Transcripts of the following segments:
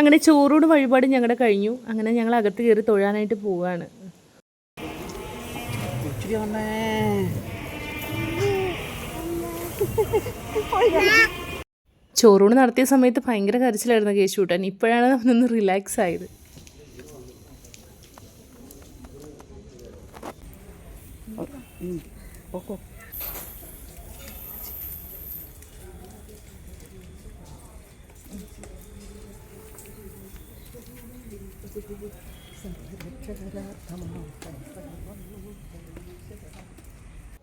അങ്ങനെ ചോറൂട് വഴിപാട് ഞങ്ങളുടെ കഴിഞ്ഞു. അങ്ങനെ ഞങ്ങൾ അകത്ത് കയറി തൊഴാനായിട്ട് പോവുകയാണ് ചോറൂണ് നടത്തിയ സമയത്ത് ഭയങ്കര കരച്ചിലായിരുന്നു കേശുട്ടൻ. ഇപ്പോഴാണ് അവനൊന്ന് റിലാക്സ് ആയത്.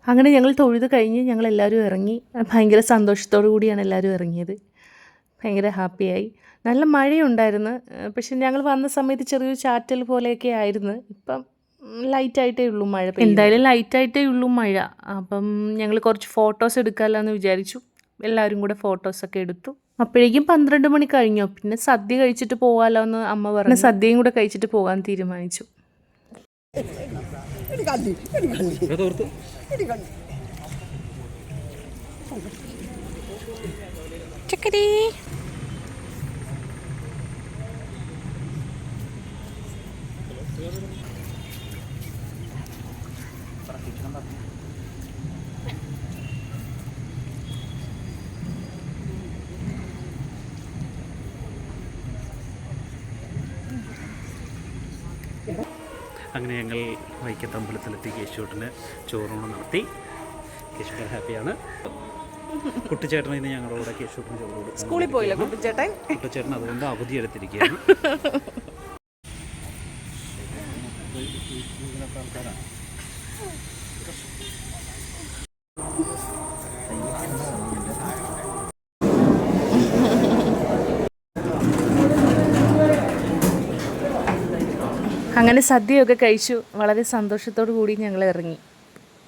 അങ്ങനെ ഞങ്ങൾ തൊഴുത് കഴിഞ്ഞ് ഞങ്ങൾ എല്ലാവരും ഇറങ്ങി. ഭയങ്കര സന്തോഷത്തോടു കൂടിയാണ് എല്ലാവരും ഇറങ്ങിയത്. ഭയങ്കര ഹാപ്പിയായി. നല്ല മഴയുണ്ടായിരുന്നു. പക്ഷെ ഞങ്ങൾ വന്ന സമയത്ത് ചെറിയൊരു ചാറ്റൽ പോലെയൊക്കെ ആയിരുന്നു. ഇപ്പം ലൈറ്റായിട്ടേ ഉള്ളൂ മഴ എന്തായാലും ലൈറ്റായിട്ടേ ഉള്ളൂ മഴ. അപ്പം ഞങ്ങൾ കുറച്ച് ഫോട്ടോസ് എടുക്കാമല്ലോ എന്ന് വിചാരിച്ചു. എല്ലാവരും കൂടെ ഫോട്ടോസൊക്കെ എടുത്തു. അപ്പോഴേക്കും പന്ത്രണ്ട് മണി കഴിഞ്ഞു. പിന്നെ സദ്യ കഴിച്ചിട്ട് പോകാമല്ലോ എന്ന് അമ്മ പറഞ്ഞു. സദ്യയും കൂടെ കഴിച്ചിട്ട് പോകാൻ തീരുമാനിച്ചു. ചക്കരി. അങ്ങനെ ഞങ്ങൾ വൈക്കത്തമ്പലത്തിലെത്തി കേശുവേട്ടന് ചോറൂണ് നടത്തി. കേശുവേട്ടൻ ഹാപ്പിയാണ്. കുട്ടിച്ചേട്ടൻ ഇന്ന് ഞങ്ങളുടെ കൂടെ കേശുവേട്ടന് ചോറ് കൊടുക്കും സ്കൂളിൽ പോയില്ല കുട്ടിച്ചേട്ടൻ? കുട്ടിച്ചേട്ടൻ അതുകൊണ്ട് അവധി എടുത്തിരിക്കുകയാണ്. അങ്ങനെ സദ്യയൊക്കെ കഴിച്ചു. വളരെ സന്തോഷത്തോടു കൂടി ഞങ്ങൾ ഇറങ്ങി.